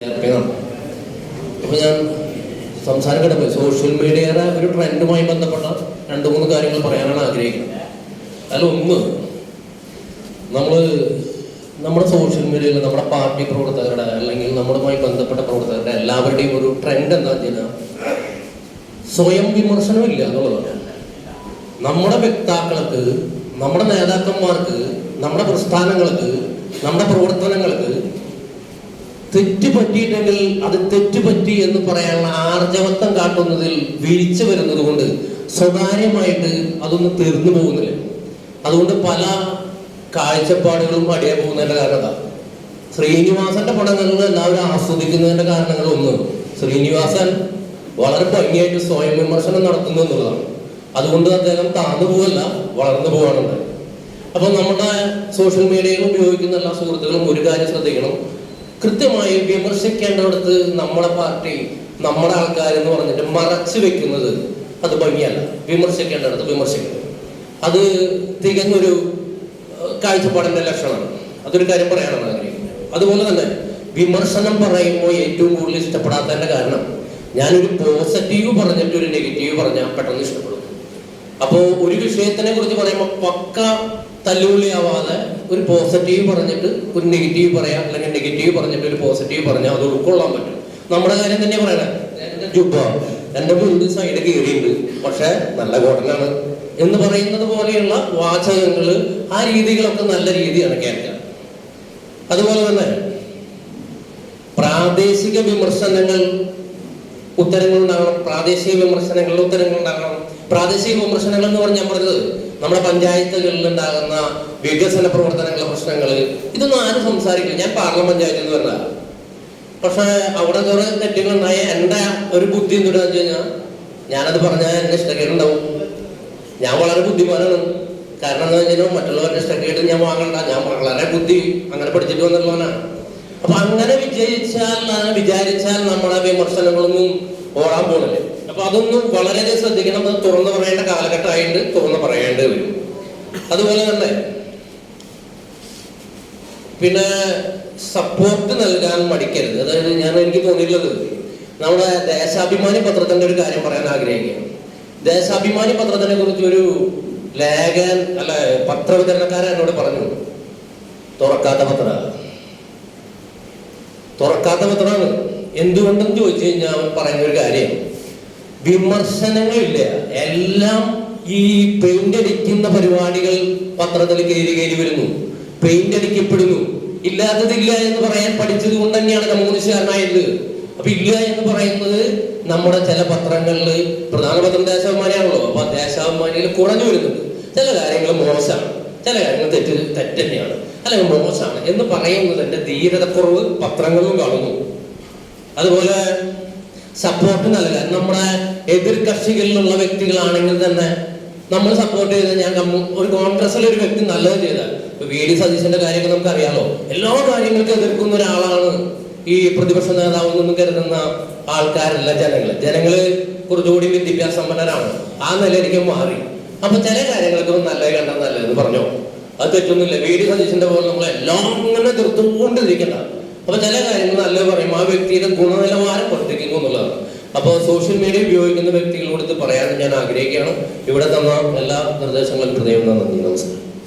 ഏർപ്പെടുകയാണ് അപ്പൊ ഞാൻ സംസാരം സോഷ്യൽ മീഡിയയുടെ ഒരു ട്രെൻഡുമായി ബന്ധപ്പെട്ട രണ്ട് മൂന്ന് കാര്യങ്ങൾ പറയാനാണ് ആഗ്രഹിക്കുന്നത്. അതിൽ ഒന്ന് നമ്മൾ നമ്മുടെ സോഷ്യൽ മീഡിയയിൽ നമ്മുടെ പാർട്ടി പ്രവർത്തകരുടെ അല്ലെങ്കിൽ നമ്മളുമായി ബന്ധപ്പെട്ട പ്രവർത്തകരുടെ എല്ലാവരുടെയും ഒരു ട്രെൻഡ് എന്താ വെച്ചാൽ സ്വയം വിമർശനം ഇല്ല എന്നുള്ളതാണ്. നമ്മുടെ വ്യക്താക്കൾക്ക് നമ്മുടെ നേതാക്കന്മാർക്ക് നമ്മുടെ പ്രസ്ഥാനങ്ങൾക്ക് നമ്മുടെ പ്രവർത്തനങ്ങൾക്ക് തെറ്റ് പറ്റിയിട്ടെങ്കിൽ അത് തെറ്റ് പറ്റി എന്ന് പറയാനുള്ള ആർജവത്വം കാട്ടുന്നതിൽ വിരിച്ചു വരുന്നത് കൊണ്ട് സ്വകാര്യമായിട്ട് അതൊന്നും തീർന്നു പോകുന്നില്ല. അതുകൊണ്ട് പല കാഴ്ചപ്പാടുകളും അടിയ പോകുന്നതിന്റെ കാരണം ശ്രീനിവാസന്റെ പടങ്ങളിൽ എല്ലാവരും ആസ്വദിക്കുന്നതിന്റെ കാരണങ്ങൾ ഒന്ന്. ശ്രീനിവാസൻ വളരെ ഭംഗിയായിട്ട് സ്വയം വിമർശനം നടത്തുന്നു എന്നുള്ളതാണ്. അതുകൊണ്ട് അദ്ദേഹം താന്നു പോവല്ല വളർന്നു പോവാണുണ്ട് അപ്പൊ നമ്മുടെ സോഷ്യൽ മീഡിയയിൽ ഉപയോഗിക്കുന്ന എല്ലാ സുഹൃത്തുക്കളും ഒരു കാര്യം ശ്രദ്ധിക്കണം. കൃത്യമായി വിമർശിക്കേണ്ടടുത്ത് നമ്മുടെ പാർട്ടി നമ്മുടെ ആൾക്കാരെന്ന് പറഞ്ഞിട്ട് മറച്ചു വെക്കുന്നത് അത് ഭംഗിയല്ല. വിമർശിക്കേണ്ടടുത്ത് വിമർശിക്കുന്നത് അത് തികഞ്ഞൊരു കാഴ്ചപ്പാടിന്റെ ലക്ഷണമാണ്. അതൊരു കാര്യം പറയാനാണ് ആഗ്രഹിക്കുന്നത്. അതുപോലെ തന്നെ വിമർശനം പറയുമ്പോൾ ഏറ്റവും കൂടുതൽ ഇഷ്ടപ്പെടാത്തതിന്റെ കാരണം ഞാനൊരു പോസിറ്റീവ് പറഞ്ഞിട്ട് ഒരു നെഗറ്റീവ് പറഞ്ഞാൽ പെട്ടെന്ന് ഇഷ്ടപ്പെടും. അപ്പോൾ ഒരു വിഷയത്തിനെ കുറിച്ച് പറയുമ്പോൾ പക്ക തല്ലുകൊള്ളിയാവാതെ ഒരു പോസിറ്റീവ് പറഞ്ഞിട്ട് ഒരു നെഗറ്റീവ് പറയാം അല്ലെങ്കിൽ നെഗറ്റീവ് പറഞ്ഞിട്ട് ഒരു പോസിറ്റീവ് പറഞ്ഞാൽ അത് ഉൾക്കൊള്ളാൻ പറ്റും. നമ്മുടെ കാര്യം തന്നെ പറയണേ ജുബ എന്റെ മുണ്ട് സൈഡ് കീറിയുണ്ട് പക്ഷെ നല്ല കോട്ടനാണ് എന്ന് പറയുന്നത് പോലെയുള്ള വാചകങ്ങൾ ആ രീതികളൊക്കെ നല്ല രീതിയാണ് കേൾക്കാൻ. അതുപോലെ തന്നെ പ്രാദേശിക വിമർശനങ്ങൾ ഉത്തരങ്ങൾ ഉണ്ടാകണം പ്രാദേശിക വിമർശനങ്ങളിൽ ഉത്തരങ്ങൾ ഉണ്ടാകണം പ്രാദേശിക വിമർശനങ്ങൾ എന്ന് പറഞ്ഞാൽ പറഞ്ഞത് നമ്മുടെ പഞ്ചായത്തുകളിൽ ഉണ്ടാകുന്ന വികസന പ്രവർത്തനങ്ങളുടെ പ്രശ്നങ്ങൾ ഇതൊന്നും ആരും സംസാരിക്കില്ല. ഞാൻ പാർലമെന്റ് പഞ്ചായത്തിൽ നിന്ന് പറഞ്ഞ പക്ഷെ അവിടെ കുറെ തെറ്റുകളുണ്ടായ. എന്റെ ഒരു ബുദ്ധി എന്തുടാന്ന് വെച്ച് കഴിഞ്ഞാൽ ഞാനത് പറഞ്ഞാൽ എന്നെ ഇഷ്ടക്കേടുണ്ടാവും. ഞാൻ വളരെ ബുദ്ധിമാനാണ്. കാരണം എന്താ വെച്ചാൽ മറ്റുള്ളവരുടെ ഇഷ്ടക്കേട് ഞാൻ വാങ്ങണ്ട. ഞാൻ വളരെ ബുദ്ധി അങ്ങനെ പഠിച്ചിട്ട് വന്നിട്ടുള്ളവനാണ്. അപ്പൊ അങ്ങനെ വിജയിച്ചാൽ വിചാരിച്ചാൽ നമ്മളെ വിമർശനങ്ങളൊന്നും ഓടാൻ പോണില്ല. അപ്പൊ അതൊന്നും വളരെ ശ്രദ്ധിക്കണം. അത് തുറന്നു പറയേണ്ട കാലഘട്ടമായിട്ട് തുറന്നു പറയേണ്ടി വരും. അതുപോലെ തന്നെ പിന്നെ സപ്പോർട്ട് നൽകാൻ മടിക്കരുത്. അതായത് ഞാൻ എനിക്ക് തോന്നിയിട്ടുള്ളത് നമ്മുടെ ദേശാഭിമാനി പത്രത്തിന്റെ ഒരു കാര്യം പറയാൻ ആഗ്രഹിക്കുകയാണ്. ദേശാഭിമാനി പത്രത്തിനെ കുറിച്ച് ഒരു ലേഖൻ അല്ല പത്രവിതരണക്കാരൻ എന്നോട് പറഞ്ഞു. തുറക്കാത്ത പത്രമാണ് തുറക്കാത്ത പത്രമാണ്. എന്തുകൊണ്ടെന്ന് ചോദിച്ചു കഴിഞ്ഞാൽ അവൻ പറയുന്ന ഒരു കാര്യം. വിമർശനങ്ങളില്ല. എല്ലാം ഈ പെയിന്റ് അടിക്കുന്ന പരിപാടികൾ പത്രത്തിൽ കയറി കയറി വരുന്നു. പെയിന്റ് അടിക്കപ്പെടുന്നു. ഇല്ലാത്തതില്ല എന്ന് പറയാൻ പഠിച്ചത് കൊണ്ട് തന്നെയാണ് കമ്മ്യൂണിസ്റ്റുകാരനായത്. അപ്പൊ ഇല്ല എന്ന് പറയുന്നത് നമ്മുടെ ചില പത്രങ്ങളിൽ പ്രധാന പത്രം ദേശാഭിമാനിയാണല്ലോ. അപ്പൊ ദേശാഭിമാനിയിൽ കുറഞ്ഞു വരുന്നുണ്ട്. ചില കാര്യങ്ങൾ മോശമാണ്. ചില കാര്യങ്ങൾ തെറ്റ് തെറ്റ് തന്നെയാണ്. അല്ലെങ്കിൽ മോശമാണ് എന്ന് പറയുന്നതിന്റെ ധീരതക്കുറവ് പത്രങ്ങളും കാണുന്നു. അതുപോലെ സപ്പോർട്ട് നൽകുക നമ്മുടെ എതിർ കക്ഷികളിലുള്ള വ്യക്തികളാണെങ്കിൽ തന്നെ നമ്മൾ സപ്പോർട്ട് ചെയ്ത് ഞാൻ ഒരു കോൺഗ്രസ്സിലെ ഒരു വ്യക്തി നല്ലത് ചെയ്താൽ. വി ഡി സതീശന്റെ കാര്യമൊക്കെ നമുക്ക് അറിയാലോ എല്ലാ കാര്യങ്ങൾക്കും എതിർക്കുന്ന ഒരാളാണ് ഈ പ്രതിപക്ഷ നേതാവ് എന്നും കരുതുന്ന ആൾക്കാരല്ല ജനങ്ങൾ ജനങ്ങൾ കുറച്ചുകൂടി വിദ്യാഭ്യാസ സമ്പന്നരാണ് ആ നിലയിലേക്ക് മാറി. അപ്പൊ ചില കാര്യങ്ങൾക്ക് നല്ലത് കണ്ടാൽ നല്ലതെന്ന് പറഞ്ഞോ? അത് തെറ്റൊന്നുമില്ല. വി ഡി സതീശന്റെ പോലെ നമ്മൾ എല്ലാം അങ്ങനെ തീർത്തുകൊണ്ടിരിക്കണ്ട അപ്പൊ ചില കാര്യങ്ങൾ നല്ലത് പറയും. ആ വ്യക്തിയുടെ ഗുണനിലവാരം വർദ്ധിക്കുന്നു എന്നുള്ളതാണ്. അപ്പോൾ സോഷ്യൽ മീഡിയ ഉപയോഗിക്കുന്ന വ്യക്തികളോട് ഇത് പറയാൻ ഞാൻ ആഗ്രഹിക്കുകയാണ്. ഇവിടെ തന്ന എല്ലാ നിർദ്ദേശങ്ങളും ഹൃദയം നന്ദി. നമസ്കാരം.